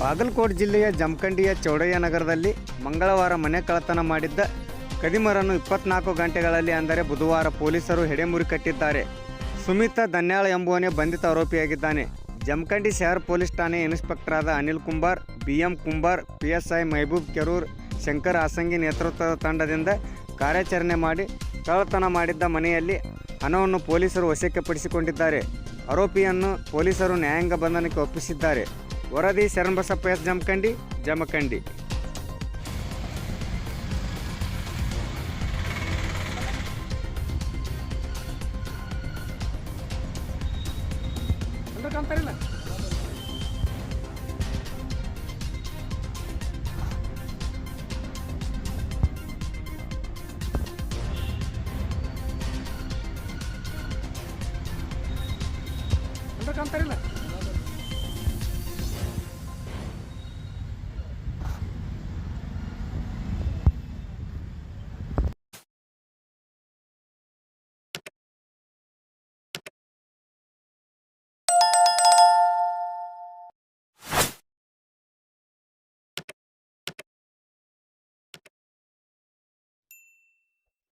ಬಾಗಲಕೋಟೆ ಜಿಲ್ಲೆಯ ಜಮಖಂಡಿಯ ಚೌಡಯ್ಯ ನಗರದಲ್ಲಿ ಮಂಗಳವಾರ ಮನೆ ಕಳ್ಳತನ ಮಾಡಿದ್ದ ಕದಿಮರನ್ನು ಇಪ್ಪತ್ನಾಲ್ಕು ಗಂಟೆಗಳಲ್ಲಿ ಅಂದರೆ ಬುಧವಾರ ಪೊಲೀಸರು ಹೆಡೆಮುರಿ ಕಟ್ಟಿದ್ದಾರೆ. ಸುಮಿತ ದನ್ಯಾಳ ಎಂಬುವನೇ ಬಂಧಿತ ಆರೋಪಿಯಾಗಿದ್ದಾನೆ. ಜಮಖಂಡಿ ಶಹರ್ ಪೊಲೀಸ್ ಠಾಣೆ ಇನ್ಸ್ಪೆಕ್ಟರ್ ಆದ Anil Kumbar B M Kumbar P S I Mahaboob Kerur, Shankar Asangi ನೇತೃತ್ವದ ತಂಡದಿಂದ ಕಾರ್ಯಾಚರಣೆ ಮಾಡಿ ಕಳ್ಳತನ ಮಾಡಿದ್ದ ಮನೆಯಲ್ಲಿ ಹಣವನ್ನು ಪೊಲೀಸರು ವಶಕ್ಕೆ ಪಡಿಸಿಕೊಂಡಿದ್ದಾರೆ. ಆರೋಪಿಯನ್ನು ಪೊಲೀಸರು ನ್ಯಾಯಾಂಗ ಬಂಧನಕ್ಕೆ ಒಪ್ಪಿಸಿದ್ದಾರೆ. ವರದಿ ಶರಣಬಸಪ್ಪ ಎಸ್ ಜಮಖಂಡಿ ಜಮಖಂಡಿ ಕಾಣ್ತಾರಿಲ್ಲ